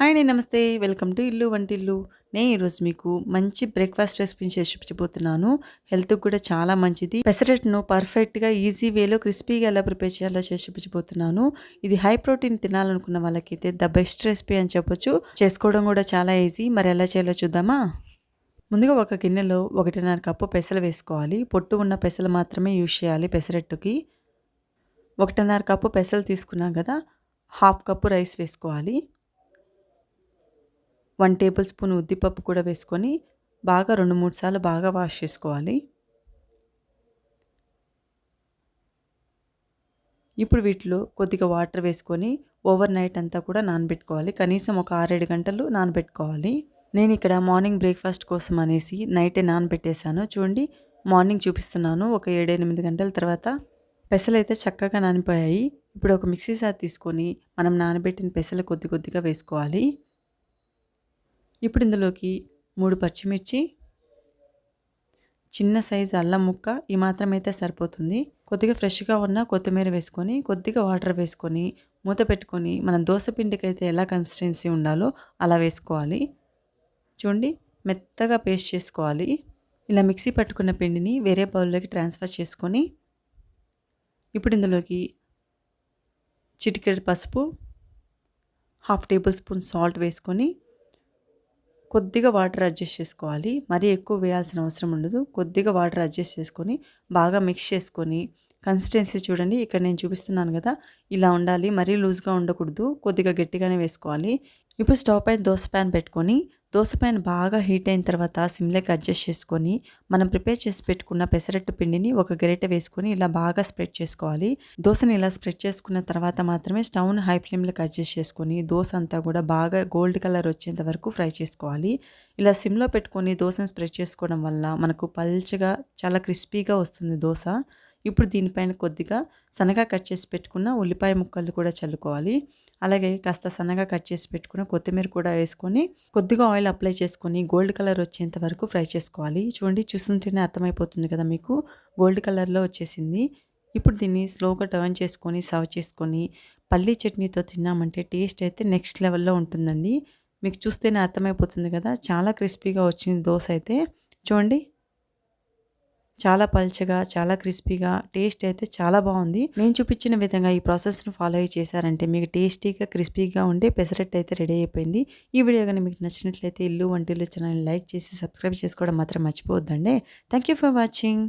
Hi అండి నమస్తే. Welcome to ఇల్లు వంటిల్లు. నేను ఈరోజు మీకు మంచి బ్రేక్ఫాస్ట్ రెసిపీ చేసి చూపించబోతున్నాను హెల్త్కి కూడా చాలా మంచిది. పెసరెట్ను పర్ఫెక్ట్గా ఈజీ వేలో క్రిస్పీగా ఎలా ప్రిపేర్ చేయాలో చేసి చూపించబోతున్నాను ఇది హై ప్రోటీన్ తినాలనుకున్న వాళ్ళకైతే ద బెస్ట్ రెసిపీ అని చెప్పొచ్చు. చేసుకోవడం కూడా చాలా ఈజీ. మరి ఎలా చేయాలో చూద్దామా? ముందుగా ఒక గిన్నెలో ఒకటిన్నర కప్పు పెసలు వేసుకోవాలి. పొట్టు ఉన్న పెసలు మాత్రమే యూజ్ చేయాలి పెసరెట్టుకి. ఒకటిన్నర కప్పు పెసలు తీసుకున్నాం కదా హాఫ్ కప్పు రైస్ వేసుకోవాలి. వన్ టేబుల్ స్పూన్ ఉద్దిపప్పు కూడా వేసుకొని బాగా రెండు మూడు సార్లు బాగా వాష్ చేసుకోవాలి. ఇప్పుడు వీటిలో కొద్దిగా వాటర్ వేసుకొని ఓవర్ నైట్ అంతా కూడా నానబెట్టుకోవాలి. కనీసం ఒక ఆరేడు గంటలు నానబెట్టుకోవాలి. నేను ఇక్కడ మార్నింగ్ బ్రేక్ఫాస్ట్ కోసం అనేసి నైటే నానబెట్టేశాను. చూడండి మార్నింగ్ చూపిస్తున్నాను. ఒక ఏడెనిమిది గంటల తర్వాత పెసలు అయితే చక్కగా నానిపోయాయి. ఇప్పుడు ఒక మిక్సీ సార్ తీసుకొని మనం నానబెట్టిన పెసలు కొద్ది కొద్దిగా వేసుకోవాలి. ఇప్పుడు ఇందులోకి మూడు పచ్చిమిర్చి చిన్న సైజు అల్లం ముక్క ఈ మాత్రం అయితే సరిపోతుంది. కొద్దిగా ఫ్రెష్గా ఉన్న కొత్తిమీర వేసుకొని కొద్దిగా వాటర్ వేసుకొని మూత పెట్టుకొని మనం దోశ పిండికి అయితే ఎలా కన్సిస్టెన్సీ ఉండాలో అలా వేసుకోవాలి. చూడండి మెత్తగా పేస్ట్ చేసుకోవాలి. ఇలా మిక్సీ పట్టుకున్న పిండిని వేరే బౌల్లోకి ట్రాన్స్ఫర్ చేసుకొని ఇప్పుడు ఇందులోకి చిటికెడు పసుపు హాఫ్ టేబుల్ స్పూన్ సాల్ట్ వేసుకొని కొద్దిగా వాటర్ అడ్జస్ట్ చేసుకోవాలి. మరీ ఎక్కువ వేయాల్సిన అవసరం ఉండదు. కొద్దిగా వాటర్ అడ్జస్ట్ చేసుకొని బాగా మిక్స్ చేసుకొని కన్సిస్టెన్సీ చూడండి. ఇక్కడ నేను చూపిస్తున్నాను కదా ఇలా ఉండాలి. మరీ లూజ్గా ఉండకూడదు. కొద్దిగా గట్టిగానే వేసుకోవాలి. ఇప్పుడు స్టవ్ పైన దోశ ప్యాన్ పెట్టుకొని దోశ పైన బాగా హీట్ అయిన తర్వాత సిమ్లోకి అడ్జస్ట్ చేసుకొని మనం ప్రిపేర్ చేసి పెట్టుకున్న పెసరట్టు పిండిని ఒక గరిటె వేసుకొని ఇలా బాగా స్ప్రెడ్ చేసుకోవాలి. దోశని ఇలా స్ప్రెడ్ చేసుకున్న తర్వాత మాత్రమే స్టవ్ను హై ఫ్లేమ్లోకి అడ్జస్ట్ చేసుకొని దోశ అంతా కూడా బాగా గోల్డ్ కలర్ వచ్చేంత వరకు ఫ్రై చేసుకోవాలి. ఇలా సిమ్లో పెట్టుకొని దోశని స్ప్రెడ్ చేసుకోవడం వల్ల మనకు పల్చగా చాలా క్రిస్పీగా వస్తుంది దోశ. ఇప్పుడు దీనిపైన కొద్దిగా సన్నగా కట్ చేసి పెట్టుకున్న ఉల్లిపాయ ముక్కలు కూడా చల్లుకోవాలి. అలాగే కాస్త సన్నగా కట్ చేసి పెట్టుకున్న కొత్తిమీర కూడా వేసుకొని కొద్దిగా ఆయిల్ అప్లై చేసుకొని గోల్డ్ కలర్ వచ్చేంత వరకు ఫ్రై చేసుకోవాలి. చూడండి చూస్తుంటేనే అర్థమైపోతుంది కదా మీకు. గోల్డ్ కలర్లో వచ్చేసింది. ఇప్పుడు దీన్ని స్లోగా టర్న్ చేసుకొని సర్వ్ చేసుకొని పల్లీ చట్నీతో తిన్నామంటే టేస్ట్ అయితే నెక్స్ట్ లెవెల్లో ఉంటుందండి. మీకు చూస్తేనే అర్థమైపోతుంది కదా. చాలా క్రిస్పీగా వచ్చింది దోశ అయితే. చూడండి చాలా పల్చగా చాలా క్రిస్పీగా టేస్ట్ అయితే చాలా బాగుంది. నేను చూపించిన విధంగా ఈ ప్రాసెస్ను ఫాలో అయ్యి చేశారంటే మీకు టేస్టీగా క్రిస్పీగా ఉండే పెసరట్టు అయితే రెడీ అయిపోయింది. ఈ వీడియో కానీ మీకు నచ్చినట్లయితే ఇల్లు వంటిల్లు ఛానల్ లైక్ చేసి సబ్స్క్రైబ్ చేసుకోవడం మాత్రం మర్చిపోవద్దండి. Thank you for watching.